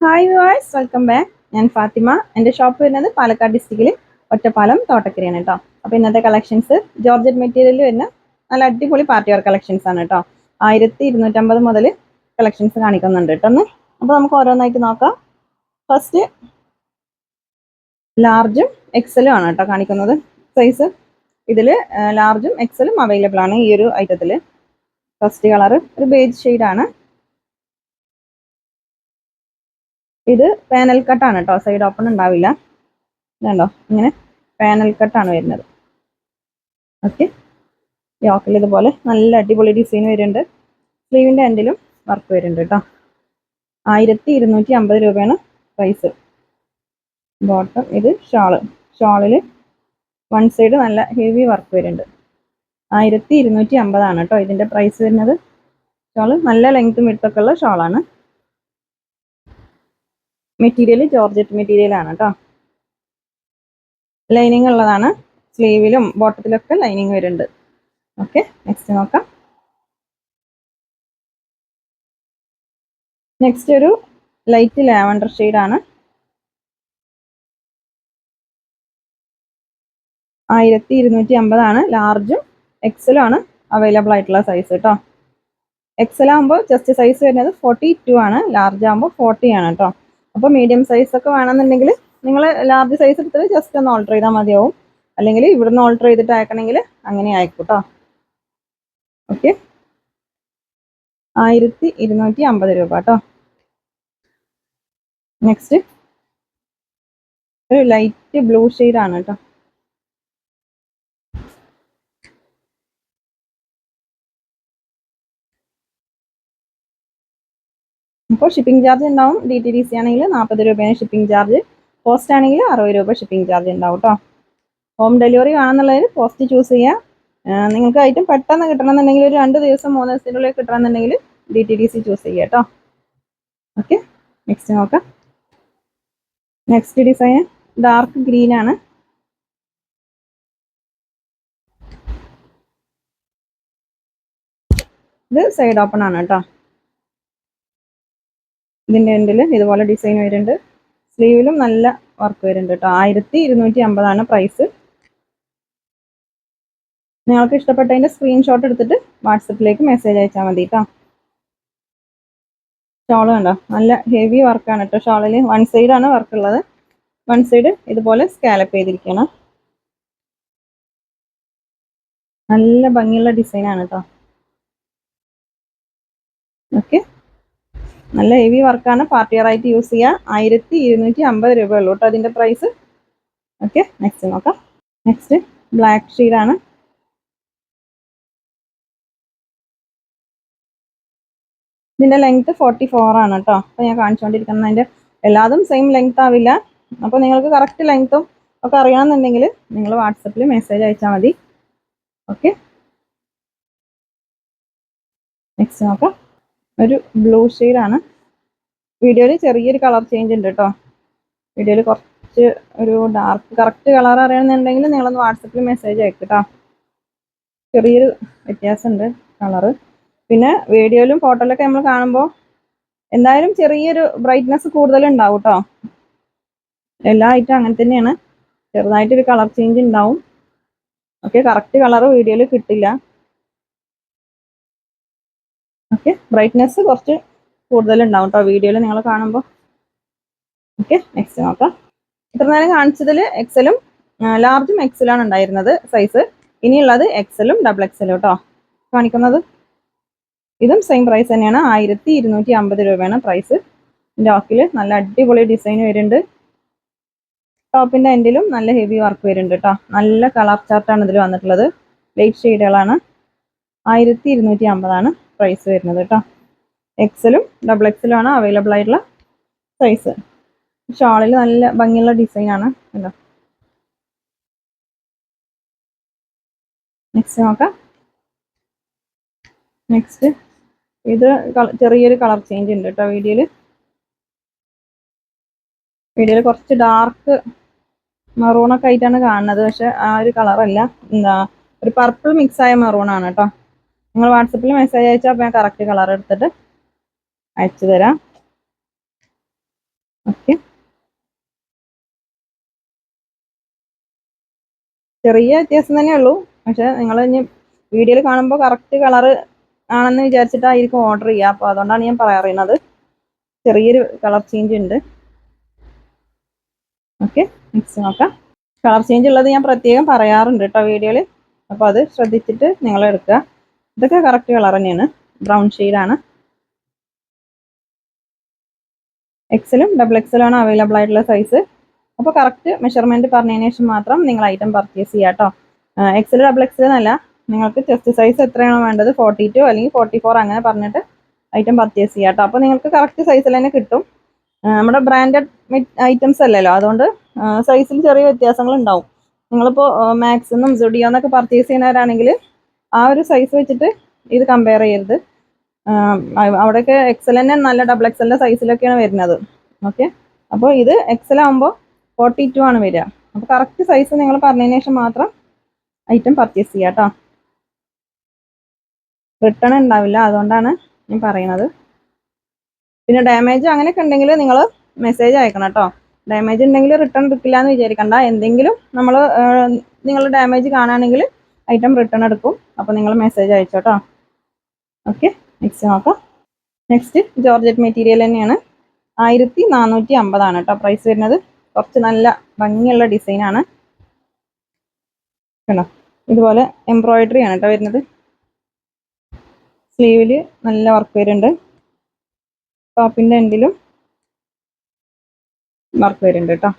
Hi voice welcome back ഞാൻ ഫാത്തിമ. എന്റെ shop വരുന്നത് പാലക്കാട് ഡിസ്ട്രിക്റ്റിൽ ഒറ്റപ്പാലം തോട്ടക്കരയാണ് കേട്ടോ അപ്പോൾ ഇന്നത്തെ കളക്ഷൻസ് ജോർജറ്റ് മെറ്റീരിയലിൽ വരുന്ന നല്ല അടിപൊളി പാർട്ടി വെയർ കളക്ഷൻസ് ആണ് കേട്ടോ ആയിരത്തി ഇരുന്നൂറ്റമ്പത് മുതൽ കളക്ഷൻസ് കാണിക്കുന്നുണ്ട് കേട്ടോ ഒന്ന് അപ്പോൾ നമുക്ക് ഓരോന്നായിട്ട് നോക്കാം. ഫസ്റ്റ് ലാർജും എക്സലും ആണ് കേട്ടോ കാണിക്കുന്നത്. സൈസ് ഇതിൽ ലാർജും എക്സലും അവൈലബിൾ ആണ് ഈ ഒരു ഐറ്റത്തിൽ ഫസ്റ്റ് കളർ ഒരു ബേജ് ഷെയ്ഡാണ് ഇത് പാനൽ കട്ടാണ് കേട്ടോ സൈഡ് ഓപ്പൺ ഉണ്ടാവില്ല. ഇതുണ്ടോ. ഇങ്ങനെ പാനൽ കട്ടാണ് വരുന്നത്. ഓക്കെ യോക്കിൽ ഇതുപോലെ നല്ല അടിപൊളി ഡിസൈൻ വരുന്നുണ്ട്. സ്ലീവിന്റെ എൻഡിലും വർക്ക് വരുന്നുണ്ട് കേട്ടോ ആയിരത്തി ഇരുന്നൂറ്റി അമ്പത് രൂപയാണ് പ്രൈസ് ബോട്ടം ഇത് ഷാൾ ഷാളിൽ വൺ സൈഡ് നല്ല ഹെവി വർക്ക് വരുന്നുണ്ട്. ആയിരത്തി ഇരുന്നൂറ്റി അമ്പതാണ് കേട്ടോ ഇതിന്റെ പ്രൈസ് വരുന്നത് ഷാൾ നല്ല ലെങ്ത്തും വിട്ടൊക്കെ ഉള്ള ഷാളാണ് മെറ്റീരിയൽ ജോർജറ്റ് മെറ്റീരിയൽ ആണ് കേട്ടോ ലൈനിങ് ഉള്ളതാണ്. സ്ലീവിലും ബോട്ടത്തിലൊക്കെ ലൈനിങ് വരുന്നുണ്ട്. ഓക്കെ നെക്സ്റ്റ് നോക്കാം. നെക്സ്റ്റ് ഒരു ലൈറ്റ് ലാവൻഡർ ആണ്. ആയിരത്തി ഇരുന്നൂറ്റി അമ്പതാണ് ലാർജും എക്സലും ആണ് അവൈലബിൾ ആയിട്ടുള്ള സൈസ് കേട്ടോ എക്സൽ ആകുമ്പോൾ ജസ്റ്റ് സൈസ് വരുന്നത് ഫോർട്ടി ടു ആണ്. ലാർജ് ആകുമ്പോൾ ഫോർട്ടി ആണ് കേട്ടോ അപ്പോൾ മീഡിയം സൈസ് ഒക്കെ വേണമെന്നുണ്ടെങ്കിൽ നിങ്ങൾ ലാർജ് സൈസ് എടുത്തിട്ട് ജസ്റ്റ് ഒന്ന് ഓൾട്ടർ ചെയ്താൽ മതിയാവും. അല്ലെങ്കിൽ ഇവിടുന്ന് ഓൾട്ടർ ചെയ്തിട്ട് അയക്കണമെങ്കിൽ അങ്ങനെ അയക്കും കേട്ടോ ഓക്കെ ആയിരത്തി ഇരുന്നൂറ്റി അമ്പത് രൂപ കേട്ടോ. നെക്സ്റ്റ് ഒരു ലൈറ്റ് ബ്ലൂ ആണ് കേട്ടോ. അപ്പോൾ ഷിപ്പിംഗ് ചാർജ് ഉണ്ടാവും. ഡി ടി ഡി സി ആണെങ്കിൽ നാൽപ്പത് രൂപയാണ് ഷിപ്പിംഗ് ചാർജ് പോസ്റ്റ് ആണെങ്കിൽ അറുപത് രൂപ ഷിപ്പിംഗ് ചാർജ് ഉണ്ടാവും കേട്ടോ ഹോം ഡെലിവറി ആണെന്നുള്ളതിൽ പോസ്റ്റ് ചൂസ് ചെയ്യുക നിങ്ങൾക്ക് ഐറ്റം പെട്ടെന്ന് കിട്ടണമെന്നുണ്ടെങ്കിൽ ഒരു രണ്ട് ദിവസം മൂന്ന് ദിവസത്തിനുള്ളിൽ കിട്ടണമെന്നുണ്ടെങ്കിൽ D T D C choose ചെയ്യുക കേട്ടോ ഓക്കെ നെക്സ്റ്റ് നോക്കാം. നെക്സ്റ്റ് ഡിസൈൻ ഡാർക്ക് ഗ്രീൻ ആണ്. ഇത് സൈഡ് ഓപ്പൺ ആണ് കേട്ടോ ഇതിന്റെ എൻഡിൽ ഇതുപോലെ ഡിസൈൻ വരുന്നുണ്ട്. സ്ലീവിലും നല്ല വർക്ക് വരുന്നുണ്ട് കേട്ടോ ആയിരത്തി ഇരുന്നൂറ്റി അമ്പതാണ് പ്രൈസ് നിങ്ങൾക്ക് ഇഷ്ടപ്പെട്ടതിന്റെ സ്ക്രീൻഷോട്ട് എടുത്തിട്ട് വാട്സപ്പിലേക്ക് മെസ്സേജ് അയച്ചാൽ മതി കേട്ടോ ഷോൾ കണ്ടോ? നല്ല ഹെവി വർക്കാണ് കേട്ടോ ഷോളിൽ വൺ സൈഡാണ് വർക്ക് ഉള്ളത്. വൺ സൈഡ് ഇതുപോലെ സ്കാലപ്പ് ചെയ്തിരിക്കണം. നല്ല ഭംഗിയുള്ള ഡിസൈനാണ് കേട്ടോ ഓക്കെ നല്ല ഹെവി വർക്കാണ് പാർട്ടി യൂസ് ചെയ്യുക ആയിരത്തി ഇരുന്നൂറ്റി അമ്പത് രൂപ ഉള്ളൂ കേട്ടോ അതിന്റെ പ്രൈസ് ഓക്കെ നെക്സ്റ്റ് നോക്കാം. നെക്സ്റ്റ് ബ്ലാക്ക് ഷീഡാണ് ഇതിന്റെ ലെങ്ത്ത് ഫോർട്ടി ഫോർ ആണ് കേട്ടോ അപ്പോൾ ഞാൻ കാണിച്ചുകൊണ്ടിരിക്കുന്നത് അതിന്റെ എല്ലാതും സെയിം ലെങ്ത് ആവില്ല. അപ്പോൾ നിങ്ങൾക്ക് കറക്റ്റ് ലെങ്ത്തും ഒക്കെ അറിയണമെന്നുണ്ടെങ്കിൽ നിങ്ങൾ വാട്സപ്പിൽ മെസ്സേജ് അയച്ചാൽ മതി. ഓക്കെ നെക്സ്റ്റ് നോക്കാം. ഒരു ബ്ലൂ ആണ്. വീഡിയോയിൽ ചെറിയൊരു കളർ ചേഞ്ച് ഉണ്ട് കേട്ടോ വീഡിയോയിൽ കുറച്ച് ഒരു ഡാർക്ക് കറക്റ്റ് കളർ അറിയണമെന്നുണ്ടെങ്കിൽ നിങ്ങളൊന്ന് വാട്സപ്പിൽ മെസ്സേജ് അയക്കും കേട്ടോ ചെറിയൊരു വ്യത്യാസമുണ്ട് കളറ് പിന്നെ വീഡിയോയിലും ഫോട്ടോയിലൊക്കെ നമ്മൾ കാണുമ്പോൾ എന്തായാലും ചെറിയൊരു ബ്രൈറ്റ്നെസ് കൂടുതലുണ്ടാവും കേട്ടോ എല്ലാ ഐറ്റം അങ്ങനെ തന്നെയാണ്. ചെറുതായിട്ടൊരു കളർ ചേഞ്ച് ഉണ്ടാവും. ഓക്കെ കറക്റ്റ് കളർ വീഡിയോയിൽ കിട്ടില്ല. ഓക്കെ ബ്രൈറ്റ്നെസ് കുറച്ച് കൂടുതൽ ഉണ്ടാവും കേട്ടോ വീഡിയോയിൽ നിങ്ങൾ കാണുമ്പോൾ ഓക്കെ നെക്സ്റ്റ് നോക്കാം. ഇത്ര നേരം കാണിച്ചതിൽ എക്സലും ലാർജും എക്സലാണ് ഉണ്ടായിരുന്നത് സൈസ് ഇനിയുള്ളത് എക്സലും ഡബിൾ എക്സലും കേട്ടോ കാണിക്കുന്നത്? ഇതും സെയിം പ്രൈസ് തന്നെയാണ്. ആയിരത്തി ഇരുന്നൂറ്റി അമ്പത് രൂപയാണ് പ്രൈസ് ലോക്കിൽ നല്ല അടിപൊളി ഡിസൈൻ വരുന്നുണ്ട്. ടോപ്പിന്റെ എൻഡിലും നല്ല ഹെവി വർക്ക് വരുന്നുണ്ട് കേട്ടോ നല്ല കളർ ചാർട്ടാണ് ഇതിൽ വന്നിട്ടുള്ളത്. ലൈറ്റ് ഷെയ്ഡുകളാണ് ആയിരത്തി ഇരുന്നൂറ്റി അമ്പതാണ് പ്രൈസ് വരുന്നത് കേട്ടോ എക്സലും ഡബിൾ എക്സലും ആണ് അവൈലബിൾ ആയിട്ടുള്ള സൈസ് ഷാളിൽ നല്ല ഭംഗിയുള്ള ഡിസൈൻ ആണ് കേട്ടോ നെക്സ്റ്റ് നോക്കാം. നെക്സ്റ്റ് ഇത് ചെറിയൊരു കളർ ചേഞ്ച് ഉണ്ട് കേട്ടോ വീഡിയോയിൽ വീഡിയോയിൽ കുറച്ച് ഡാർക്ക് മെറൂണൊക്കെ ആയിട്ടാണ് കാണുന്നത്. പക്ഷെ ആ ഒരു കളറല്ല എന്താ ഒരു പർപ്പിൾ മിക്സ് ആയ മെറൂൺ ആണ് കേട്ടോ നിങ്ങൾ വാട്സപ്പിൽ മെസ്സേജ് അയച്ചാൽ ഞാൻ കറക്റ്റ് കളർ എടുത്തിട്ട് അയച്ചു തരാം. ഓക്കെ ചെറിയ വ്യത്യാസം തന്നെ ഉള്ളൂ. പക്ഷെ നിങ്ങൾ ഇനി വീഡിയോയിൽ കാണുമ്പോൾ കറക്റ്റ് കളറ് ആണെന്ന് വിചാരിച്ചിട്ടായിരിക്കും ഓർഡർ ചെയ്യുക. അപ്പോൾ അതുകൊണ്ടാണ് ഞാൻ പറയുന്നത് ചെറിയൊരു കളർ ചേഞ്ച് ഉണ്ട്. ഓക്കെ നെക്സ്റ്റ് നോക്കാം. കളർ ചേഞ്ച് ഉള്ളത് ഞാൻ പ്രത്യേകം പറയാറുണ്ട് കേട്ടോ വീഡിയോയിൽ അപ്പോൾ അത് ശ്രദ്ധിച്ചിട്ട് നിങ്ങൾ എടുക്കുക. ഇതൊക്കെ കറക്റ്റ് കളർ തന്നെയാണ്. ബ്രൗൺ ഷെയ്ഡാണ് എക്സലും ഡബിൾ എക്സലും ആണ് അവൈലബിൾ ആയിട്ടുള്ള സൈസ് അപ്പോൾ കറക്റ്റ് മെഷർമെന്റ് പറഞ്ഞതിന് ശേഷം മാത്രം നിങ്ങൾ ഐറ്റം പർച്ചേസ് ചെയ്യുക കേട്ടോ എക്സൽ ഡബിൾ എക്സൽ എന്നല്ല നിങ്ങൾക്ക് ചെസ്റ്റ് സൈസ് എത്രയാണോ വേണ്ടത് ഫോർട്ടി ടു അല്ലെങ്കിൽ ഫോർട്ടി ഫോർ അങ്ങനെ പറഞ്ഞിട്ട് ഐറ്റം പർച്ചേസ് ചെയ്യുക കേട്ടോ അപ്പോൾ നിങ്ങൾക്ക് കറക്റ്റ് സൈസിൽ തന്നെ കിട്ടും. നമ്മുടെ ബ്രാൻഡഡ് ഐറ്റംസ് അല്ലല്ലോ. അതുകൊണ്ട് സൈസിൽ ചെറിയ വ്യത്യാസങ്ങൾ ഉണ്ടാവും. നിങ്ങളിപ്പോൾ മാക്സ് എന്നും സുഡിയോ എന്നൊക്കെ പർച്ചേസ് ചെയ്യുന്നവരാണെങ്കിൽ ആ ഒരു സൈസ് വെച്ചിട്ട് ഇത് കമ്പയർ ചെയ്യരുത്. അവിടെയൊക്കെ എക്സൽ തന്നെ നല്ല ഡബിൾ എക്സലിന്റെ സൈസിലൊക്കെയാണ് വരുന്നത്. ഓക്കെ അപ്പോൾ ഇത് എക്സൽ ആകുമ്പോൾ ഫോർട്ടി ടു ആണ് വരിക. അപ്പോൾ കറക്റ്റ് സൈസ് നിങ്ങൾ പറഞ്ഞതിന് ശേഷം മാത്രം ഐറ്റം പർച്ചേസ് ചെയ്യുക കേട്ടോ റിട്ടേൺ ഉണ്ടാവില്ല അതുകൊണ്ടാണ് ഞാൻ പറയുന്നത്. പിന്നെ ഡാമേജ് അങ്ങനെയൊക്കെ ഉണ്ടെങ്കിൽ നിങ്ങൾ മെസ്സേജ് അയക്കണം കേട്ടോ ഡാമേജ് ഉണ്ടെങ്കിൽ റിട്ടേൺ എടുക്കില്ല എന്ന് വിചാരിക്കണ്ട. എന്തെങ്കിലും നമ്മൾ നിങ്ങൾ ഡാമേജ് കാണുകയാണെങ്കിൽ ഐറ്റം റിട്ടേൺ എടുക്കും. അപ്പോൾ നിങ്ങൾ മെസ്സേജ് അയച്ചോ കേട്ടോ ഓക്കെ നെക്സ്റ്റ് നോക്കാം. നെക്സ്റ്റ് ജോർജറ്റ് മെറ്റീരിയൽ തന്നെയാണ്. ആയിരത്തി നാനൂറ്റി അമ്പതാണ് കേട്ടോ പ്രൈസ് വരുന്നത്. കുറച്ച് നല്ല ഭംഗിയുള്ള ഡിസൈനാണ് കണ്ടോ? ഇതുപോലെ എംബ്രോയിഡറി ആണ് കേട്ടോ വരുന്നത്. സ്ലീവിൽ നല്ല വർക്ക് വരുന്നുണ്ട്. ടോപ്പിന്റെ എൻഡിലും വർക്ക് വരുന്നുണ്ട് കേട്ടോ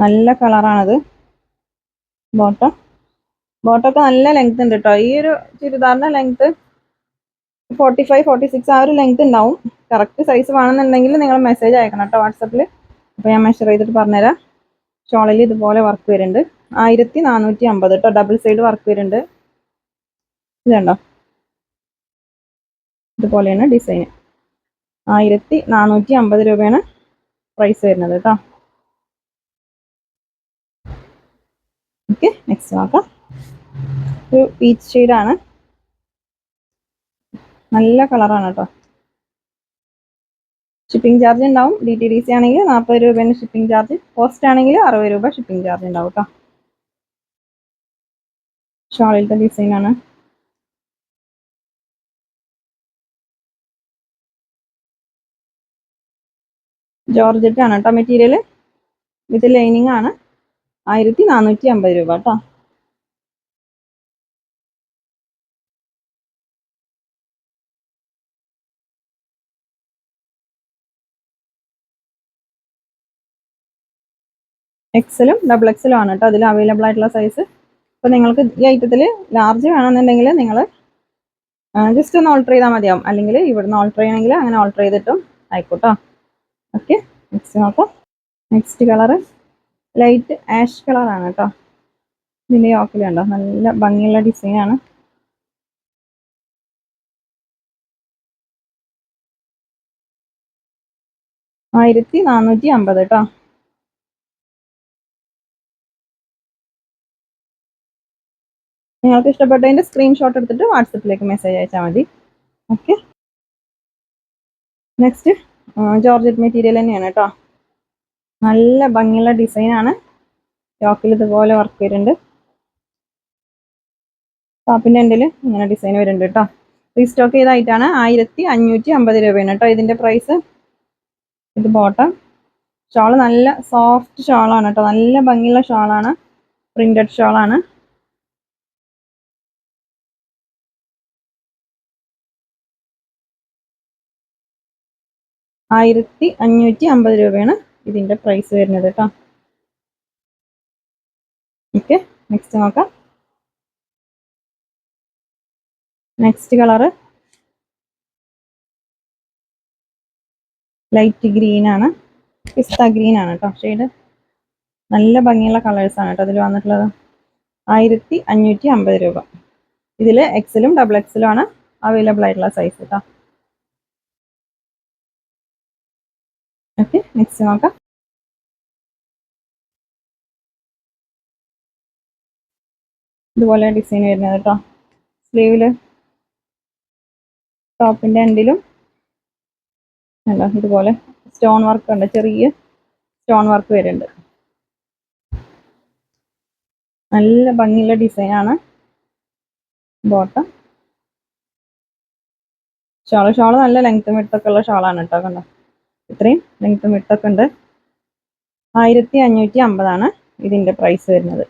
നല്ല കളറാണത്. ബോട്ടം. ബോട്ടമൊക്കെ നല്ല ലെങ്ത് ഉണ്ട് കേട്ടോ ഈ ഒരു ചുരിദാറിന്റെ length forty five forty six ആ ഒരു ലെങ്ത് ഉണ്ടാവും. കറക്റ്റ് സൈസ് വേണമെന്നുണ്ടെങ്കിൽ നിങ്ങൾ മെസ്സേജ് അയക്കണം കേട്ടോ വാട്സപ്പിൽ അപ്പോൾ ഞാൻ മെഷർ ചെയ്തിട്ട് പറഞ്ഞുതരാം. ഷോളിൽ ഇതുപോലെ വർക്ക് വരുന്നുണ്ട്. ആയിരത്തി നാനൂറ്റി അമ്പത് കേട്ടോ ഡബിൾ സൈഡ് വർക്ക് വരുന്നുണ്ട് ഇതുണ്ടോ ഇതുപോലെയാണ് ഡിസൈൻ ആയിരത്തി നാനൂറ്റി അമ്പത് രൂപയാണ് പ്രൈസ് വരുന്നത് കേട്ടോ ഓക്കെ നെക്സ്റ്റ് നോക്കാം. ഒരു പീച്ച് ഷെയ്ഡാണ് നല്ല കളറാണ് കേട്ടോ ഷിപ്പിംഗ് ചാർജ് ഉണ്ടാവും. ഡി ടി ഡി സി ആണെങ്കിൽ നാൽപ്പത് രൂപയാണ് ഷിപ്പിംഗ് ചാർജ് പോസ്റ്റ് ആണെങ്കിൽ അറുപത് രൂപ ഷിപ്പിംഗ് ചാർജ് ഉണ്ടാവും കേട്ടോ ഷോളിലത്തെ ഡിസൈനാണ് ജോർജറ്റ് ആണ്. കേട്ടോ മെറ്റീരിയൽ വിത്ത് ലൈനിങ് ആണ്. ആയിരത്തി നാനൂറ്റി അമ്പത് രൂപ കേട്ടോ എക്സലും ഡബിൾ എക്സലും ആണ് കേട്ടോ അതിൽ അവൈലബിൾ ആയിട്ടുള്ള സൈസ് അപ്പോൾ നിങ്ങൾക്ക് ഈ ഐറ്റത്തിൽ ലാർജ് വേണമെന്നുണ്ടെങ്കിൽ നിങ്ങൾ ജസ്റ്റ് ഒന്ന് ഓൾട്ടർ ചെയ്താൽ മതിയാവും. അല്ലെങ്കിൽ ഇവിടുന്ന് ഓൾട്ടർ ചെയ്യണമെങ്കിൽ അങ്ങനെ ഓൾട്ടർ ചെയ്തിട്ടും ആയിക്കോട്ടോ. ഓക്കെ നെക്സ്റ്റ് നോക്കാം. നെക്സ്റ്റ് കളറ് ലൈറ്റ് ആഷ് കളറാണ് കേട്ടോ. ഇതിന്റെ യോക്കിൽ കണ്ടോ? നല്ല ഭംഗിയുള്ള ഡിസൈനാണ് ആയിരത്തി നാനൂറ്റി അമ്പത് കേട്ടോ. നിങ്ങൾക്ക് ഇഷ്ടപ്പെട്ടതിന്റെ സ്ക്രീൻഷോട്ട് എടുത്തിട്ട് വാട്സപ്പിലേക്ക് മെസ്സേജ് അയച്ചാൽ മതി. ഓക്കെ നെക്സ്റ്റ് ജോർജറ്റ് മെറ്റീരിയൽ തന്നെയാണ് കേട്ടോ. നല്ല ഭംഗിയുള്ള ഡിസൈനാണ്. ടോക്കിൽ ഇതുപോലെ വർക്ക് വരുന്നുണ്ട്. ടോപ്പിന്റെ എൻഡിൽ ഇങ്ങനെ ഡിസൈൻ വരുന്നുണ്ട് കേട്ടോ റീസ്റ്റോക്ക് ചെയ്തായിട്ടാണ് ആയിരത്തി അഞ്ഞൂറ്റി അമ്പത് രൂപയാണ് കേട്ടോ ഇതിന്റെ പ്രൈസ് ഇത് ബോട്ടം ഷോൾ നല്ല സോഫ്റ്റ് ഷോളാണ് കേട്ടോ നല്ല ഭംഗിയുള്ള ഷോളാണ് പ്രിന്റഡ് ഷോളാണ് ആയിരത്തി അഞ്ഞൂറ്റി അമ്പത് രൂപയാണ്. ഇതിന്റെ പ്രൈസ് വരുന്നത് കേട്ടോ ഓക്കെ നെക്സ്റ്റ് നോക്കാം. നെക്സ്റ്റ് കളറ് ലൈറ്റ് ഗ്രീൻ ആണ്. പിസ്ത ഗ്രീൻ ആണ് കേട്ടോ ഷെയ്ഡ് നല്ല ഭംഗിയുള്ള കളേഴ്സ് ആണ് കേട്ടോ അതിൽ വന്നിട്ടുള്ളത്. ആയിരത്തി അഞ്ഞൂറ്റി അമ്പത് രൂപ. ഇതിൽ എക്സലും ഡബിൾ എക്സലും ആണ് അവൈലബിൾ ആയിട്ടുള്ള സൈസ് കേട്ടോ ഓക്കെ നോക്കാം. ഇതുപോലെ ഡിസൈൻ വരുന്നത് കേട്ടോ സ്ലീവിൽ ടോപ്പിന്റെ എൻഡിലും കണ്ടോ? ഇതുപോലെ സ്റ്റോൺ വർക്ക് ഉണ്ട്. ചെറിയ സ്റ്റോൺ വർക്ക് വരുന്നുണ്ട്. നല്ല ഭംഗിയുള്ള ഡിസൈനാണ് ബോട്ടം ഷോൾ ഷോൾ നല്ല ലെങ്ത്തും വിട്ടൊക്കെ ഉള്ള ഷോളാണ് കേട്ടോ കണ്ടോ? ഇത്രയും ലെങ്ത്തും വിട്ടൊക്കെ ഉണ്ട്. ആയിരത്തി അഞ്ഞൂറ്റി അമ്പതാണ് ഇതിന്റെ പ്രൈസ് വരുന്നത്.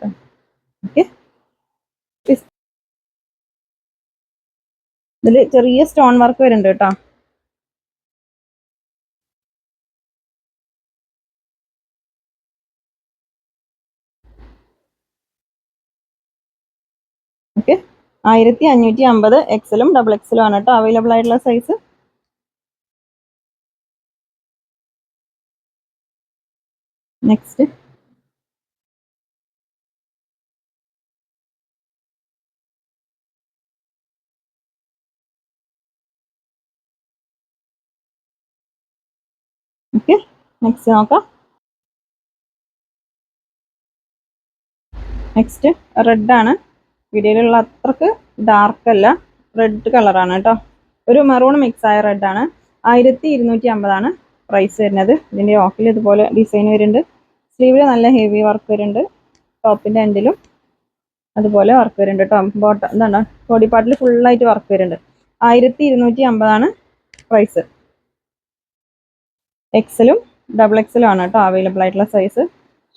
ഓക്കെ ഇതിൽ ചെറിയ സ്റ്റോൺ വർക്ക് വരുന്നുണ്ട് കേട്ടോ. ഓക്കെ ആയിരത്തി അഞ്ഞൂറ്റി അമ്പത് എക്സലും ഡബിൾ എക്സലും ആണ് കേട്ടോ അവൈലബിൾ ആയിട്ടുള്ള സൈസ് നെക്സ്റ്റ് ഓക്കെ നെക്സ്റ്റ് നോക്കാം നെക്സ്റ്റ് റെഡ് ആണ്. വീഡിയോയിലുള്ള അത്രയ്ക്ക് ഡാർക്ക് അല്ല. റെഡ് കളറാണ് കേട്ടോ. ഒരു മെറൂൺ മിക്സ് ആയ റെഡ് ആണ്. ആയിരത്തി ഇരുന്നൂറ്റി അമ്പതാണ്. പ്രൈസ് വരുന്നത്. ഇതിന്റെ ഓഫിൽ ഇതുപോലെ ഡിസൈൻ വരുന്നുണ്ട്. സ്ലീവിൽ നല്ല ഹെവി വർക്ക് വരുന്നുണ്ട്. ടോപ്പിന്റെ എൻഡിലും അതുപോലെ വർക്ക് വരുന്നുണ്ട് കേട്ടോ ബോട്ടം എന്താണ് ബോഡി പാർട്ടിൽ ഫുള്ളായിട്ട് വർക്ക് വരുന്നുണ്ട്. ആയിരത്തി ഇരുന്നൂറ്റി അമ്പതാണ് പ്രൈസ് എക്സലും ഡബിൾ എക്സലും ആണ് കേട്ടോ അവൈലബിൾ ആയിട്ടുള്ള സൈസ്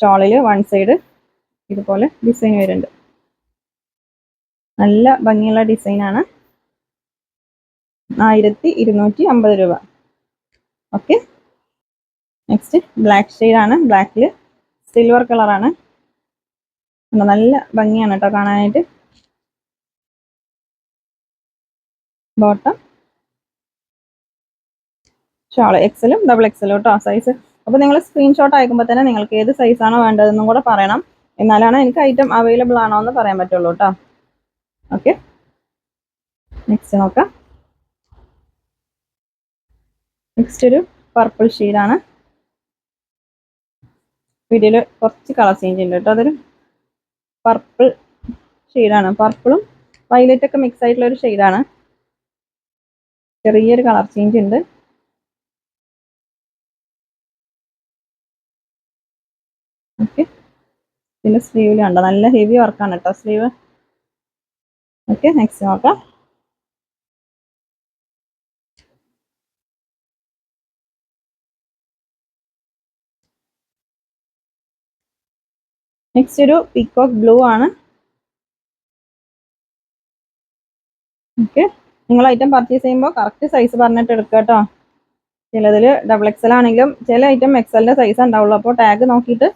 ഷോളിൽ വൺ സൈഡ് ഇതുപോലെ ഡിസൈൻ വരുന്നുണ്ട്. നല്ല ഭംഗിയുള്ള ഡിസൈനാണ് ആയിരത്തി ഇരുന്നൂറ്റി അമ്പത് രൂപ. ഓക്കെ നെക്സ്റ്റ് ബ്ലാക്ക് ആണ്. ബ്ലാക്കിൽ സിൽവർ കളറാണ് നല്ല ഭംഗിയാണ് കേട്ടോ കാണാനായിട്ട്. ബോട്ടം ഷോൾ എക്സലും ഡബിൾ എക്സലും കേട്ടോ സൈസ് അപ്പോൾ നിങ്ങൾ സ്ക്രീൻഷോട്ട് അയക്കുമ്പോൾ തന്നെ നിങ്ങൾക്ക് ഏത് സൈസാണോ വേണ്ടതെന്നും കൂടെ പറയണം. എന്നാലാണ് എനിക്ക് ഐറ്റം അവൈലബിൾ ആണോ എന്ന് പറയാൻ പറ്റുള്ളൂ കേട്ടോ ഓക്കെ നെക്സ്റ്റ് നോക്കാം. നെക്സ്റ്റ് ഒരു പർപ്പിൾ ഷെയ്ഡാണ് വീഡിയോയിൽ കുറച്ച് കളർ ചേഞ്ച് ഉണ്ട് കേട്ടോ. അതൊരു പർപ്പിൾ ഷെയ്ഡാണ് പർപ്പിളും വയലറ്റ് ഒക്കെ മിക്സ് ആയിട്ടുള്ള ഒരു ഷെയ്ഡാണ് ചെറിയൊരു കളർ ചേഞ്ച് ഉണ്ട്. ഓക്കെ പിന്നെ കണ്ടോ? നല്ല ഹെവി വർക്കാണ് കേട്ടോ. സ്ലീവ് ഓക്കെ നെക്സ്റ്റ് നോക്കാം. നെക്സ്റ്റ് ഒരു പീക്കോക്ക് ബ്ലൂ ആണ്. ഓക്കെ നിങ്ങൾ ഐറ്റം പർച്ചേസ് ചെയ്യുമ്പോൾ കറക്റ്റ് സൈസ് പറഞ്ഞിട്ട് എടുക്കുക കേട്ടോ ചിലതിൽ ഡബിൾ എക്സൽ ആണെങ്കിലും ചില ഐറ്റം എക്സലിന്റെ സൈസ് ഉണ്ടാവുള്ളൂ. അപ്പോൾ ടാഗ് നോക്കിയിട്ട്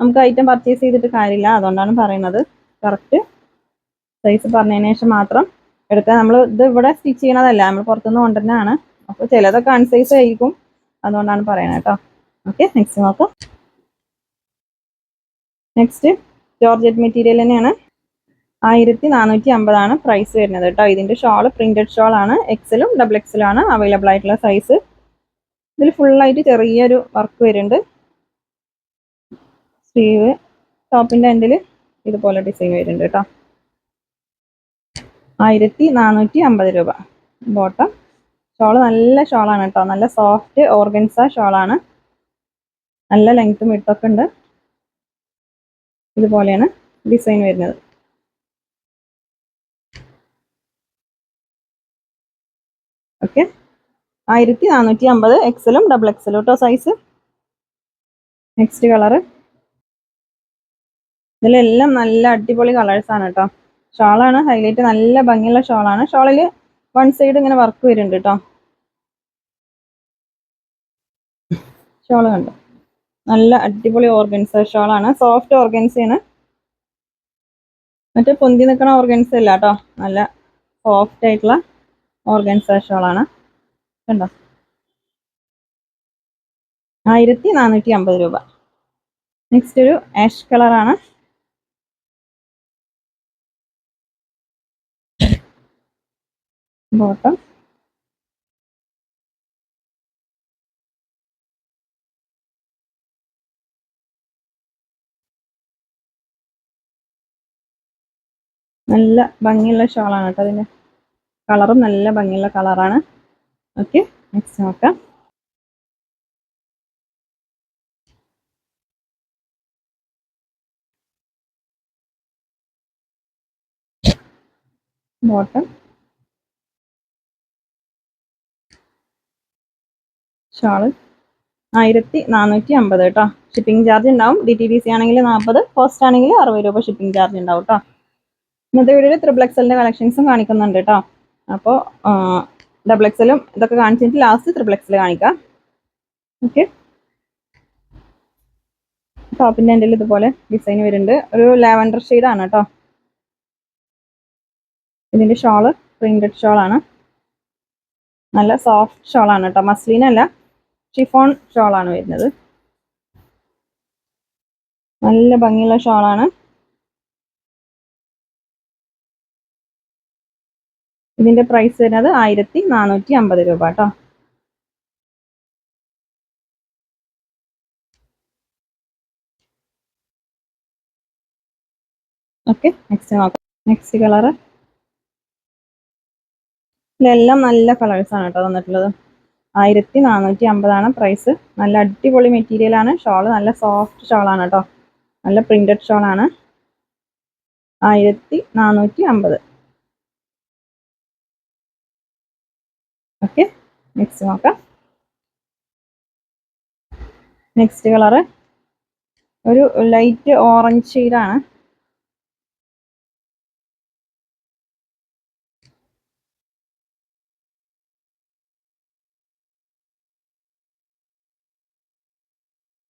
നമുക്ക് ഐറ്റം പർച്ചേസ് ചെയ്തിട്ട് കാര്യമില്ല. അതുകൊണ്ടാണ് പറയുന്നത്. കറക്റ്റ് സൈസ് പറഞ്ഞതിന് ശേഷം മാത്രം എടുക്കുക. നമ്മൾ ഇത് ഇവിടെ സ്റ്റിച്ച് ചെയ്യണതല്ല. നമ്മൾ പുറത്തുനിന്ന് കൊണ്ടുവരുന്നതാണ്. അപ്പോൾ ചിലതൊക്കെ അൺസൈസ് ആയിരിക്കും. അതുകൊണ്ടാണ് പറയുന്നത് കേട്ടോ ഓക്കെ നെക്സ്റ്റ് നോക്കാം. നെക്സ്റ്റ് ജോർജറ്റ് മെറ്റീരിയൽ തന്നെയാണ്. ആയിരത്തി നാനൂറ്റി അമ്പതാണ് പ്രൈസ് വരുന്നത് കേട്ടോ. ഇതിന്റെ ഷോൾ പ്രിന്റഡ് ഷോൾ ആണ്. എക്സലും ഡബിൾ എക്സലും ആണ് അവൈലബിൾ ആയിട്ടുള്ള സൈസ് ഇതിൽ ഫുള്ളായിട്ട് ചെറിയൊരു വർക്ക് വരുന്നുണ്ട്. സ്ലീവ് ടോപ്പിന്റെ എൻഡിൽ ഇതുപോലെ ഡിസൈൻ വരുന്നുണ്ട് കേട്ടോ. ആയിരത്തി നാനൂറ്റി അമ്പത് രൂപ. ബോട്ടം ഷോൾ നല്ല ഷോളാണ് കേട്ടോ. നല്ല സോഫ്റ്റ് ഓർഗൻസ ഷോളാണ് നല്ല ലെങ്ത്തും വിട്ടൊക്കെ ഉണ്ട്. ഇതുപോലെയാണ് ഡിസൈൻ വരുന്നത്. ഓക്കെ. ആയിരത്തി നാനൂറ്റി അമ്പത് എക്സലും ഡബിൾ എക്സലും കേട്ടോ സൈസ് നെക്സ്റ്റ് കളറ് ഇതിലെല്ലാം നല്ല അടിപൊളി കളേഴ്സാണ് കേട്ടോ. ഷോളാണ് ഹൈലൈറ്റ് നല്ല ഭംഗിയുള്ള ഷോളാണ് ഷോളിൽ വൺ സൈഡ് ഇങ്ങനെ വർക്ക് വരുന്നുണ്ട് കേട്ടോ. ഷോൾ കണ്ടു? നല്ല അടിപൊളി ഓർഗൻസ ഷോളാണ് സോഫ്റ്റ് ഓർഗൻസയാണ് മറ്റേ പൊന്തി നിൽക്കുന്ന ഓർഗൻസ അല്ല കേട്ടോ നല്ല സോഫ്റ്റ് ആയിട്ടുള്ള ഓർഗൻസ ഷോളാണ് കണ്ടോ? ആയിരത്തി നാനൂറ്റി അമ്പത് രൂപ. നെക്സ്റ്റ് ഒരു ആഷ് കളറാണ് ബോട്ടം നല്ല ഭംഗിയുള്ള ഷോളാണ് കേട്ടോ അതിന്റെ കളറും നല്ല ഭംഗിയുള്ള കളറാണ് ഓക്കെ നെക്സ്റ്റ് നോക്കാം. ബോട്ടം ഷാൾ ആയിരത്തി നാനൂറ്റി അമ്പത് കേട്ടോ. ഷിപ്പിംഗ് ചാർജ് ഉണ്ടാവും. ഡി ടി ബി സി ആണെങ്കിൽ നാൽപ്പത് പോസ്റ്റ് ആണെങ്കിൽ അറുപത് രൂപ ഷിപ്പിംഗ് ചാർജ് ഉണ്ടാവും കേട്ടോ. ഇന്നത്തെ വീഡിയോയിൽ ത്രിബിൾ എക്സലിന്റെ കളക്ഷൻസും കാണിക്കുന്നുണ്ട് കേട്ടോ അപ്പോൾ ഡബിൾ എക്സലും ഇതൊക്കെ കാണിച്ചിട്ട് ലാസ്റ്റ് ത്രിബിൾ എക്സൽ കാണിക്കാം. ഓക്കെ ടോപ്പിന്റെ എന്റെ ഇതുപോലെ ഡിസൈൻ വരുന്നുണ്ട്. ഒരു ലാവൻഡർ ആണ് കേട്ടോ ഇതിന്റെ ഷോൾ പ്രിന്റഡ് ഷോളാണ് നല്ല സോഫ്റ്റ് ഷോളാണ് കേട്ടോ മസ്ലിൻ അല്ല ഷിഫോൺ ആണ് വരുന്നത്. നല്ല ഭംഗിയുള്ള ഷോളാണ് ഇതിന്റെ പ്രൈസ് വരുന്നത് ആയിരത്തി നാനൂറ്റി അമ്പത് രൂപ കേട്ടോ. ഓക്കെ നെക്സ്റ്റ് നോക്കാം. നെക്സ്റ്റ് കളറ് ഇതെല്ലാം നല്ല കളേഴ്സ് ആണ് കേട്ടോ തന്നിട്ടുള്ളത്. ആയിരത്തി നാനൂറ്റി അമ്പതാണ് പ്രൈസ് നല്ല അടിപൊളി മെറ്റീരിയൽ ആണ്. ഷോൾ നല്ല സോഫ്റ്റ് ഷോളാണ് കേട്ടോ. നല്ല പ്രിന്റഡ് ഷോളാണ് ആയിരത്തി നാനൂറ്റി അമ്പത് ഓക്കെ നെക്സ്റ്റ് നോക്കാം. നെക്സ്റ്റ് കളറ് ഒരു ലൈറ്റ് ഓറഞ്ച് ഷെയ്ഡാണ്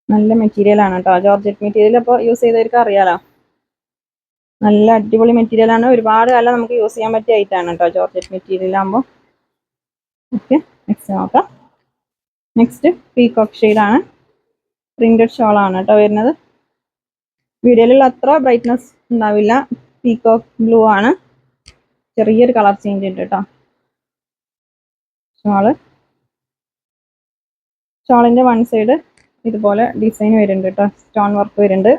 നല്ല മെറ്റീരിയൽ ആണ് കേട്ടോ ജോർജറ്റ് മെറ്റീരിയൽ അപ്പോൾ യൂസ് ചെയ്തവർക്ക് അറിയാലോ. നല്ല അടിപൊളി മെറ്റീരിയൽ ആണ്. ഒരുപാട് കാലം നമുക്ക് യൂസ് ചെയ്യാൻ പറ്റിയ ഐറ്റാണ് കേട്ടോ ജോർജറ്റ് മെറ്റീരിയൽ ആകുമ്പോൾ ഓക്കെ നെക്സ്റ്റ് നോക്കാം. നെക്സ്റ്റ് പീകോക്ക് ഷെയ്ഡാണ് പ്രിന്റഡ് ഷോൾ ആണ് കേട്ടോ വരുന്നത്. വീഡിയോയിലുള്ള അത്ര ബ്രൈറ്റ്നസ് ഉണ്ടാവില്ല. പീകോക്ക് ബ്ലൂ ആണ്. ചെറിയൊരു കളർ ചേഞ്ച് ഉണ്ട് കേട്ടോ. ഷോൾ ഷോളിന്റെ വൺ സൈഡ് ഇതുപോലെ ഡിസൈൻ വരുന്നുണ്ട് കേട്ടോ. സ്റ്റോൺ വർക്ക് വരുന്നുണ്ട്.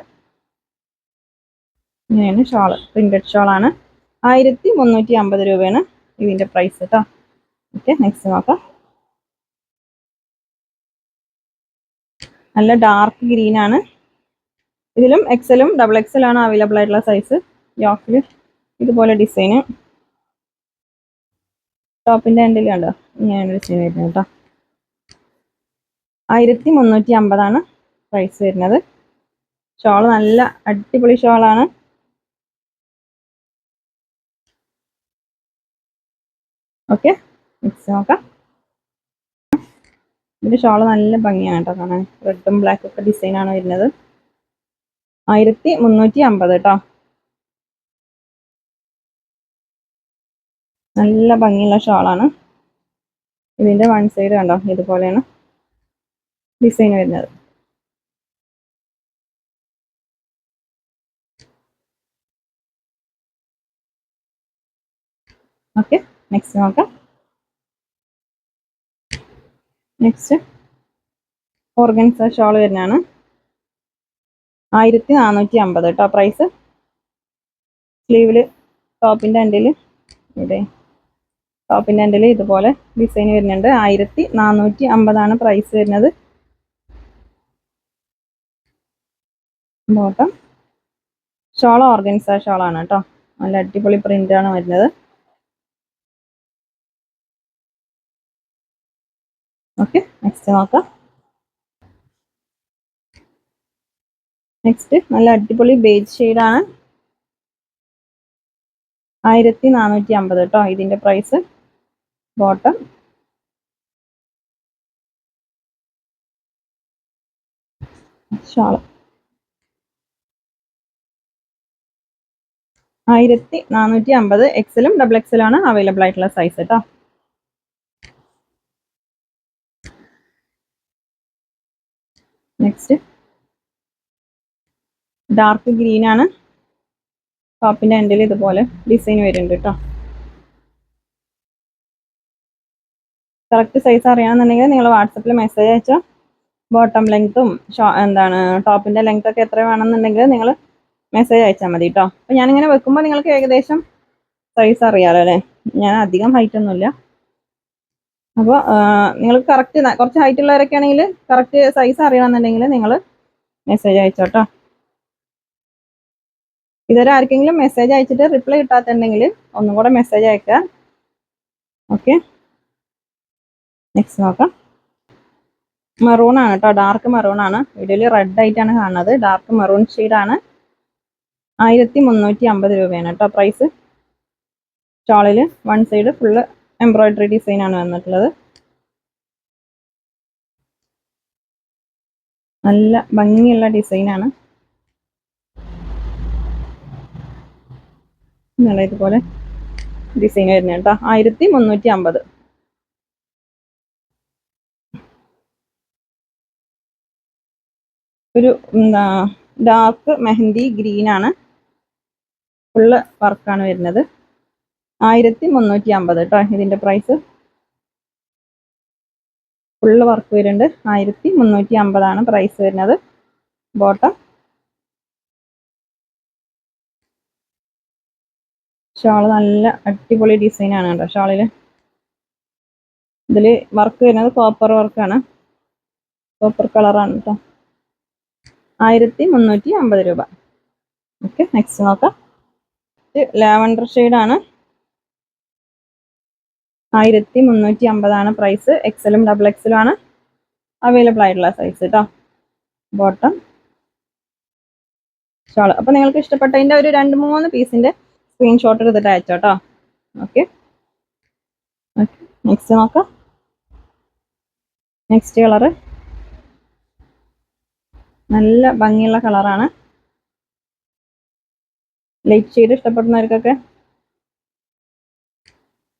ഇങ്ങനെയാണ് ഷോൾ പ്രിന്റഡ് ഷോളാണ് ആയിരത്തി മുന്നൂറ്റി അമ്പത് രൂപയാണ് ഇതിന്റെ പ്രൈസ് കേട്ടോ. ഓക്കെ നെക്സ്റ്റ് നോക്കാം. നല്ല ഡാർക്ക് ഗ്രീൻ ആണ്. ഇതിലും എക്സലും ഡബിൾ എക്സലും ആണ് അവൈലബിൾ ആയിട്ടുള്ള സൈസ് യോക്കിൽ ഇതുപോലെ ഡിസൈന് ടോപ്പിന്റെ എൻഡിൽ കണ്ടോ? ഇങ്ങനെയാണ് ഡിസൈൻ വരുന്നത് കേട്ടോ ആയിരത്തി മുന്നൂറ്റി അമ്പതാണ് പ്രൈസ് വരുന്നത്. ഷോൾ നല്ല അടിപൊളി ഷോളാണ് ഓക്കെ നെക്സ്റ്റ് നോക്കാം ഇതിന്റെ ഷോൾ നല്ല ഭംഗിയാണ് കേട്ടോ കാണാൻ. റെഡും ബ്ലാക്കും ഒക്കെ ഡിസൈനാണ് വരുന്നത്. ആയിരത്തി മുന്നൂറ്റി അമ്പത് കേട്ടോ നല്ല ഭംഗിയുള്ള ഷോളാണ്. ഇതിന്റെ വൺ സൈഡ് കണ്ടോ? ഇതുപോലെയാണ് ഡിസൈൻ വരുന്നത്. ഓക്കെ നെക്സ്റ്റ് നോക്കാം. നെക്സ്റ്റ് ഓർഗൻസ ഷോൾ വരുന്നതാണ്. ആയിരത്തി നാനൂറ്റി അമ്പത് കേട്ടോ പ്രൈസ് സ്ലീവിൽ ടോപ്പിന്റെ എൻഡിൽ ഇവിടെ ടോപ്പിന്റെ എൻഡിൽ ഇതുപോലെ ഡിസൈൻ വരുന്നുണ്ട്. ആയിരത്തി നാനൂറ്റി അമ്പതാണ് പ്രൈസ് വരുന്നത് ബോട്ടം ഷോൾ ഓർഗൻസ ഷോളാണ് കേട്ടോ നല്ല അടിപൊളി പ്രിന്റാണ് വരുന്നത്. ഓക്കെ നെക്സ്റ്റ് നോക്കാം. നെക്സ്റ്റ് നല്ല അടിപൊളി ബേജ് ഷെയ്ഡാണ് ആയിരത്തി നാനൂറ്റി അമ്പത് കേട്ടോ ഇതിന്റെ പ്രൈസ് ബോട്ടം ഷാൾ ആയിരത്തി നാനൂറ്റി അമ്പത് എക്സലും ഡബിൾ എക്സലും ആണ് അവൈലബിൾ ആയിട്ടുള്ള സൈസ് കേട്ടോ നെക്സ്റ്റ് ഡാർക്ക് ഗ്രീൻ ആണ്. ടോപ്പിന്റെ എൻഡിൽ ഇതുപോലെ ഡിസൈൻ വരുന്നുണ്ട് കേട്ടോ കറക്റ്റ് സൈസ് അറിയാന്നുണ്ടെങ്കിൽ നിങ്ങൾ വാട്സപ്പിൽ മെസ്സേജ് അയച്ചോ. ബോട്ടം ലെങ്ത്തും എന്താണ് ടോപ്പിന്റെ ലെങ്ത് ഒക്കെ എത്ര വേണമെന്നുണ്ടെങ്കിൽ നിങ്ങൾ മെസ്സേജ് അയച്ചാൽ മതി കേട്ടോ അപ്പൊ ഞാനിങ്ങനെ വെക്കുമ്പോൾ നിങ്ങൾക്ക് ഏകദേശം സൈസ് അറിയാലോ അല്ലേ? ഞാൻ അധികം ഹൈറ്റ് ഒന്നുമില്ല. അപ്പോൾ നിങ്ങൾ കറക്റ്റ് കുറച്ച് ഹൈറ്റ് ഉള്ളവരൊക്കെ ആണെങ്കിൽ കറക്റ്റ് സൈസ് അറിയണമെന്നുണ്ടെങ്കിൽ നിങ്ങൾ മെസ്സേജ് അയച്ചോട്ടോ ഇതുവരെ ആർക്കെങ്കിലും മെസ്സേജ് അയച്ചിട്ട് റിപ്ലൈ കിട്ടാത്തുണ്ടെങ്കിൽ ഒന്നും കൂടെ മെസ്സേജ് അയക്കുക ഓക്കെ നെക്സ്റ്റ് നോക്കാം. മെറൂൺ ആണ് കേട്ടോ ഡാർക്ക് മെറൂൺ ആണ്. വീഡിയോയിൽ റെഡ് ആയിട്ടാണ് കാണുന്നത്. ഡാർക്ക് മെറൂൺ ആണ്. ആയിരത്തി മുന്നൂറ്റി അമ്പത് രൂപയാണ് കേട്ടോ price ഷോളിൽ one side full embroidery design ആണ് വന്നിട്ടുള്ളത്. നല്ല ഭംഗിയുള്ള ഡിസൈനാണ് നല്ല ഇതുപോലെ ഡിസൈൻ വരുന്നത് കേട്ടോ. ആയിരത്തി മുന്നൂറ്റി അമ്പത്. ഒരു എന്താ ഡാർക്ക് മെഹന്തി ഗ്രീൻ ആണ്. ഫുള്ള് വർക്കാണ് വരുന്നത്. ആയിരത്തി മുന്നൂറ്റി അമ്പത് കേട്ടോ ഇതിന്റെ പ്രൈസ് ഫുള്ള് വർക്ക് വരുന്നുണ്ട്. ആയിരത്തി മുന്നൂറ്റി അമ്പതാണ് പ്രൈസ് വരുന്നത്. ബോട്ടം ഷാൾ നല്ല അടിപൊളി ഡിസൈനാണ് കേട്ടോ ഷോളിൽ ഇതിൽ വർക്ക് വരുന്നത് കോപ്പർ വർക്കാണ് കോപ്പർ കളറാണ് കേട്ടോ ആയിരത്തി മുന്നൂറ്റി അമ്പത് രൂപ. ഓക്കെ നെക്സ്റ്റ് നോക്കാം. ലാവണ്ടർ ഷെയ്ഡാണ് ആയിരത്തി മുന്നൂറ്റി അമ്പതാണ് പ്രൈസ് എക്സലും ഡബിൾ എക്സലും ആണ് അവൈലബിൾ ആയിട്ടുള്ള സൈസ് കേട്ടോ ബോട്ടം ഷോൾ അപ്പോൾ നിങ്ങൾക്ക് ഇഷ്ടപ്പെട്ടതിന്റെ ഒരു രണ്ട് മൂന്ന് പീസിന്റെ സ്ക്രീൻഷോട്ട് എടുത്തിട്ട് അയച്ചോ കേട്ടോ ഓക്കെ ഓക്കെ നെക്സ്റ്റ് നോക്കാം. നെക്സ്റ്റ് കളറ് നല്ല ഭംഗിയുള്ള കളറാണ് ലൈറ്റ് ഷെയ്ഡ് ഇഷ്ടപ്പെടുന്നവർക്കൊക്കെ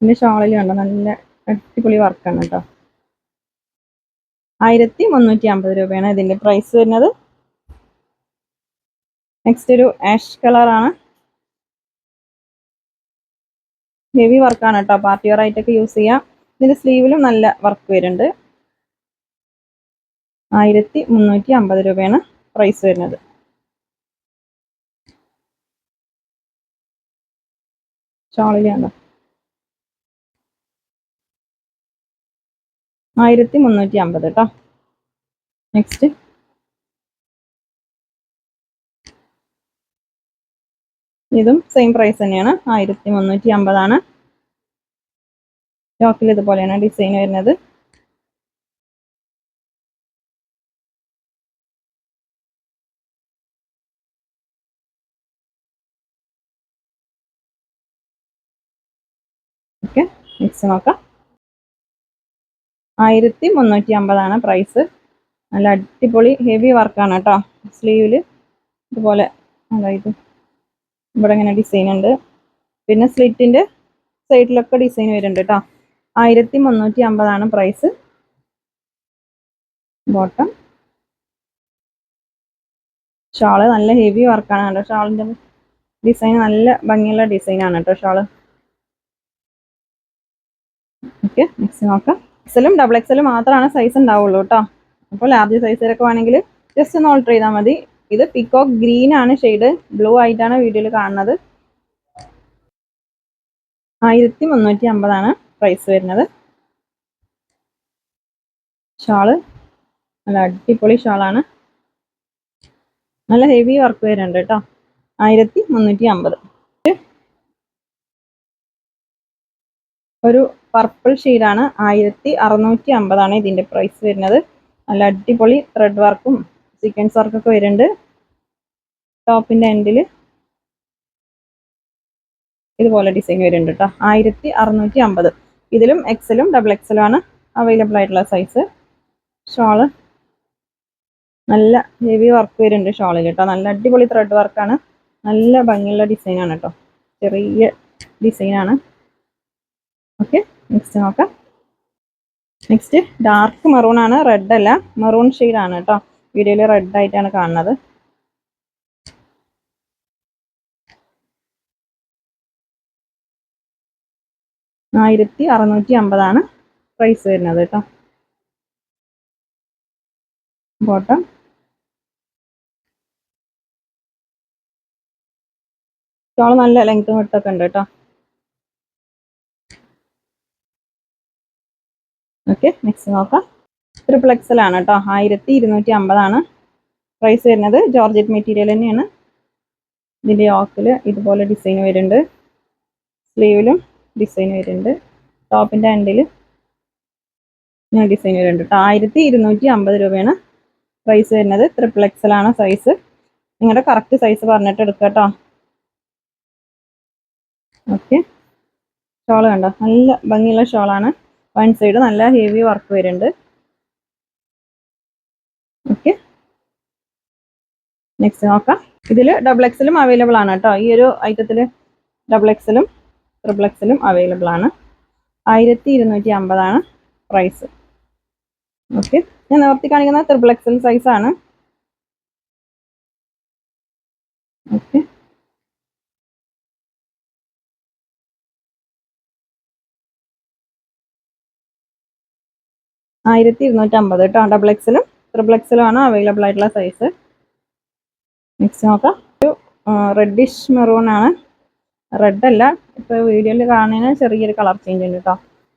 ഇതിന്റെ ഷോളിൽ കണ്ടോ നല്ല അടിപൊളി വർക്കാണ് കേട്ടോ ആയിരത്തി മുന്നൂറ്റി അമ്പത് രൂപയാണ് ഇതിന്റെ പ്രൈസ് വരുന്നത്. നെക്സ്റ്റ് ഒരു ആഷ് കളറാണ് ഹെവി വർക്കാണ് കേട്ടോ പാർട്ടി വെയർ ആയിട്ടൊക്കെ യൂസ് ചെയ്യാം. ഇതിന്റെ സ്ലീവിലും നല്ല വർക്ക് വരുന്നുണ്ട്. ആയിരത്തി മുന്നൂറ്റി അമ്പത് രൂപയാണ് പ്രൈസ് വരുന്നത്. ഷോളിലാണ് ആയിരത്തി മുന്നൂറ്റി അമ്പത് കേട്ടോ നെക്സ്റ്റ് ഇതും സെയിം പ്രൈസ് തന്നെയാണ്. ആയിരത്തി മുന്നൂറ്റി അമ്പതാണ് യോക്കിൽ ഇതുപോലെയാണ് ഡിസൈൻ വരുന്നത്. ഓക്കെ നെക്സ്റ്റ് നോക്കാം. ആയിരത്തി മുന്നൂറ്റി അമ്പതാണ് പ്രൈസ്. നല്ല അടിപൊളി ഹെവി വർക്കാണ് കേട്ടോ. സ്ലീവിൽ ഇതുപോലെ അതായത് ഇവിടെ ഇങ്ങനെ ഡിസൈൻ ഉണ്ട്. പിന്നെ സ്ലിറ്റിന്റെ സൈഡിലൊക്കെ ഡിസൈൻ വരുന്നുണ്ട് കേട്ടോ. ആയിരത്തി മുന്നൂറ്റി അമ്പതാണ് പ്രൈസ്. ബോട്ടം. ഷാൾ നല്ല ഹെവി വർക്കാണ് കേട്ടോ. ഷാളിന്റെ ഡിസൈൻ നല്ല ഭംഗിയുള്ള ഡിസൈനാണ് കേട്ടോ ഷാൾ. ഓക്കെ നെക്സ്റ്റ് നോക്കാം. എക്സലും ഡബിൾ എക്സലും മാത്രമാണ് സൈസ് ഉണ്ടാവുള്ളൂ കേട്ടോ അപ്പോൾ ലാർജ് സൈസിലൊക്കെ വേണമെങ്കിൽ ജസ്റ്റ് ഒന്ന് ഓൾട്ടർ ചെയ്താൽ മതി. ഇത് പിക്കോക്ക് ഗ്രീൻ ആണ് ഷെയ്ഡ് ബ്ലൂ ആയിട്ടാണ് വീഡിയോയിൽ കാണുന്നത്. ആയിരത്തി മുന്നൂറ്റി അമ്പതാണ് പ്രൈസ് വരുന്നത്. ഷാൾ നല്ല അടിപൊളി ഷാളാണ് നല്ല ഹെവി വർക്ക് വരുന്നുണ്ട് കേട്ടോ ആയിരത്തി മുന്നൂറ്റി അമ്പത്. ഒരു പർപ്പിൾ ഷെയ്ഡാണ് ആയിരത്തി അറുന്നൂറ്റി അമ്പതാണ് ഇതിന്റെ പ്രൈസ് വരുന്നത്. നല്ല അടിപൊളി ത്രെഡ് വർക്കും സീക്വൻസ് വർക്കൊക്കെ വരുന്നുണ്ട്. ടോപ്പിന്റെ എൻഡിൽ ഇതുപോലെ ഡിസൈൻ വരുന്നുണ്ട് കേട്ടോ ആയിരത്തി അറുന്നൂറ്റി അമ്പത് ഇതിലും എക്സലും ഡബിൾ എക്സലും ആണ് അവൈലബിൾ ആയിട്ടുള്ള സൈസ് ഷോൾ. നല്ല ഹെവി വർക്ക് വരുന്നുണ്ട് ഷോളിൽ കേട്ടോ നല്ല അടിപൊളി ത്രെഡ് വർക്കാണ് നല്ല ഭംഗിയുള്ള ഡിസൈനാണ് കേട്ടോ ചെറിയ ഡിസൈനാണ് ഓക്കെ നെക്സ്റ്റ് നോക്കാം. നെക്സ്റ്റ് ഡാർക്ക് മെറൂൺ ആണ് റെഡ് അല്ല. മെറൂൺ ആണ് കേട്ടോ വീഡിയോയിൽ റെഡ് ആയിട്ടാണ് കാണുന്നത്. ആയിരത്തി അറുന്നൂറ്റി അമ്പതാണ് പ്രൈസ് വരുന്നത് കേട്ടോ ബോട്ടം ഷോൾ നല്ല ലെങ്ത് വിട്ടൊക്കെ ഉണ്ട് കേട്ടോ ഓക്കെ നെക്സ്റ്റ് നോക്കാം. ട്രിപ്പിൾ എക്സൽ ആണ് കേട്ടോ ആയിരത്തി ഇരുന്നൂറ്റി അമ്പതാണ് പ്രൈസ് വരുന്നത്. ജോർജറ്റ് മെറ്റീരിയൽ തന്നെയാണ്. ഇതിന്റെ യോക്കിൽ ഇതുപോലെ ഡിസൈൻ വരുന്നുണ്ട്. സ്ലീവിലും ഡിസൈൻ വരുന്നുണ്ട്. ടോപ്പിന്റെ എൻഡിൽ ഇങ്ങനെ ഡിസൈൻ വരുന്നുണ്ട് കേട്ടോ ആയിരത്തി ഇരുന്നൂറ്റി അമ്പത് രൂപയാണ് പ്രൈസ് വരുന്നത്. ട്രിപ്പിൾ ആണ് സൈസ് നിങ്ങളുടെ കറക്റ്റ് സൈസ് പറഞ്ഞിട്ട് എടുക്കുക കേട്ടോ ഓക്കെ ഷോൾ കണ്ടോ? നല്ല ഭംഗിയുള്ള ഷോളാണ് വൺ സൈഡ് നല്ല ഹെവി വർക്ക് വരുന്നുണ്ട്. ഓക്കെ. നെക്സ്റ്റ് നോക്കാം. ഇതിൽ ഡബിൾ എക്സലും അവൈലബിൾ ആണ് കേട്ടോ. ഈ ഒരു ഐറ്റത്തിൽ ഡബിൾ എക്സലും ട്രിപ്പിൾ എക്സലും അവൈലബിൾ ആണ്. ആയിരത്തി ഇരുന്നൂറ്റി അമ്പതാണ് പ്രൈസ് ഓക്കെ. ഞാൻ നിവർത്തി കാണിക്കുന്ന ട്രിപ്പിൾ എക്സൽ സൈസാണ് ഓക്കെ. ആയിരത്തി ഇരുന്നൂറ്റി അമ്പത് കേട്ടോ ഡബിൾ എക്സിലും ട്രിപ്പിൾ എക്സിലും ആണ് അവൈലബിൾ ആയിട്ടുള്ള സൈസ് നെക്സ്റ്റ് നോക്കാം. ഒരു റെഡിഷ് മെറൂൺ ആണ്. റെഡ് അല്ല. ഇപ്പോൾ വീഡിയോയിൽ കാണുന്നതിന് ചെറിയൊരു കളർ ചേഞ്ച് ഉണ്ട് കേട്ടോ.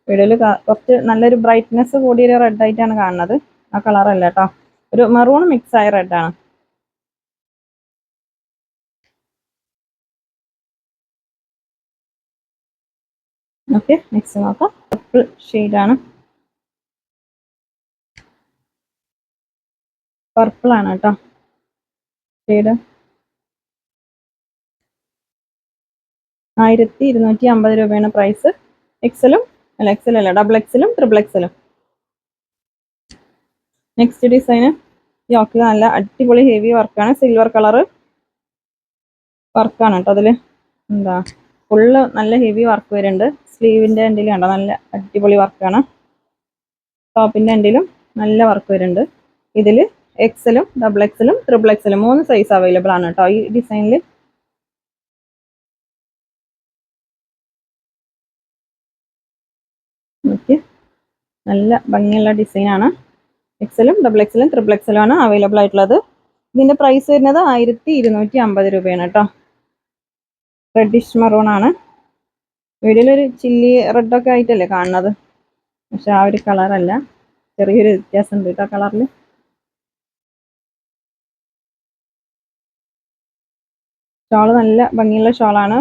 വീഡിയോയിൽ കുറച്ച് നല്ലൊരു ബ്രൈറ്റ്നെസ് കൂടിയൊരു റെഡ് ആയിട്ടാണ് കാണുന്നത്. ആ കളറല്ല കേട്ടോ. ഒരു മെറൂൺ മിക്സ് ആയ റെഡ് ആണ്. ഓക്കെ നെക്സ്റ്റ് നോക്കാം. പർപ്പിൾ ആണ്. പർപ്പിൾ ആണ് കേട്ടോ. ഷെയ്ഡ് ആയിരത്തി ഇരുന്നൂറ്റി അമ്പത് രൂപയാണ് പ്രൈസ് എക്സലും അല്ല എക്സൽ അല്ല ഡബിൾ എക്സലും ട്രിപ്പിൾ എക്സലും നെക്സ്റ്റ് ഡിസൈന് യോക്ക് നല്ല അടിപൊളി ഹെവി വർക്കാണ് സിൽവർ കളറ് വർക്കാണ് കേട്ടോ അതിൽ എന്താ ഫുള്ള് നല്ല ഹെവി വർക്ക് വരുന്നുണ്ട്. സ്ലീവിന്റെ എൻഡിൽ കണ്ടോ നല്ല അടിപൊളി വർക്കാണ് ടോപ്പിന്റെ എൻഡിലും നല്ല വർക്ക് വരുന്നുണ്ട്. ഇതിൽ എക്സലും ഡബിൾ എക്സലും ട്രിപ്പിൾ എക്സലും മൂന്ന് സൈസ് അവൈലബിൾ ആണ് കേട്ടോ ഈ ഡിസൈനിൽ നല്ല ഭംഗിയുള്ള ഡിസൈനാണ് എക്സലും ഡബിൾ എക്സലും ട്രിപ്പിൾ എക്സലും ആണ് അവൈലബിൾ ആയിട്ടുള്ളത്. ഇതിന്റെ പ്രൈസ് വരുന്നത് ആയിരത്തി ഇരുന്നൂറ്റി അമ്പത് രൂപയാണ് കേട്ടോ റെഡിഷ് മറൂൺ ആണ്. വീഡിയോയിലൊരു ചില്ലി റെഡൊക്കെ ആയിട്ടല്ലേ കാണുന്നത്. പക്ഷെ ആ ഒരു കളറല്ല ചെറിയൊരു വ്യത്യാസം ഉണ്ട് കേട്ടോ കളറിൽ ഷോൾ നല്ല ഭംഗിയുള്ള ഷോളാണ്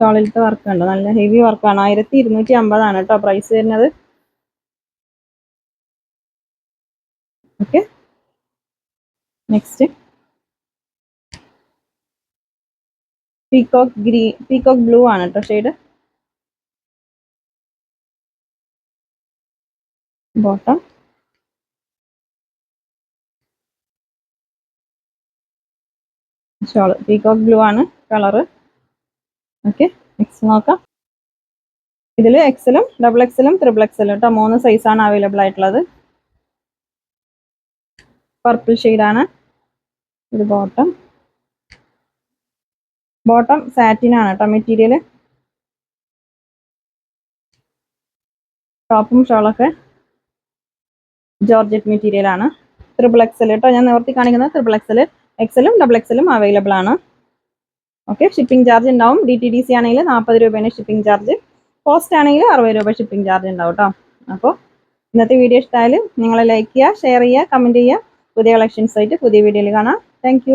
ഷോളിലത്തെ വർക്ക് ഉണ്ട് നല്ല ഹെവി വർക്കാണ് ആയിരത്തി ഇരുന്നൂറ്റി അമ്പതാണ് കേട്ടോ പ്രൈസ് വരുന്നത്. Okay next peacock green peacock blue ആണ് കേട്ടോ shade bottom shawl peacock blue ആണ് കളറ് ഓക്കെ നെക്സ്റ്റ് നോക്കാം. ഇതിൽ എക്സലും ഡബിൾ എക്സലും ത്രിബിൾ എക്സലും കേട്ടോ മൂന്ന് സൈസാണ് അവൈലബിൾ ആയിട്ടുള്ളത്. പർപ്പിൾ ഷെയ്ഡാണ് ഇത് ബോട്ടം ബോട്ടം സാറ്റിനാണ് കേട്ടോ മെറ്റീരിയൽ ടോപ്പും ഷോളൊക്കെ ജോർജറ്റ് മെറ്റീരിയൽ ആണ്. ത്രിബിൾ എക്സൽ കേട്ടോ ഞാൻ നിവർത്തി കാണിക്കുന്നത് ത്രിബിൾ എക്സൽ എക്സലും ഡബിൾ എക്സലും അവൈലബിൾ ആണ്. ഓക്കെ ഷിപ്പിംഗ് ചാർജ് ഉണ്ടാവും. ഡി ടി ഡി സി ആണെങ്കിൽ നാൽപ്പത് രൂപയാണ് ഷിപ്പിംഗ് ചാർജ് പോസ്റ്റ് ആണെങ്കിൽ അറുപത് രൂപ ഷിപ്പിംഗ് ചാർജ് ഉണ്ടാവും കേട്ടോ അപ്പോൾ ഇന്നത്തെ വീഡിയോ ഇഷ്ടമായാലും നിങ്ങൾ ലൈക്ക് ചെയ്യുക ഷെയർ ചെയ്യുക കമന്റ് ചെയ്യുക. പുതിയ കളക്ഷൻസ് ആയിട്ട് പുതിയ വീഡിയോയിൽ കാണാം. താങ്ക്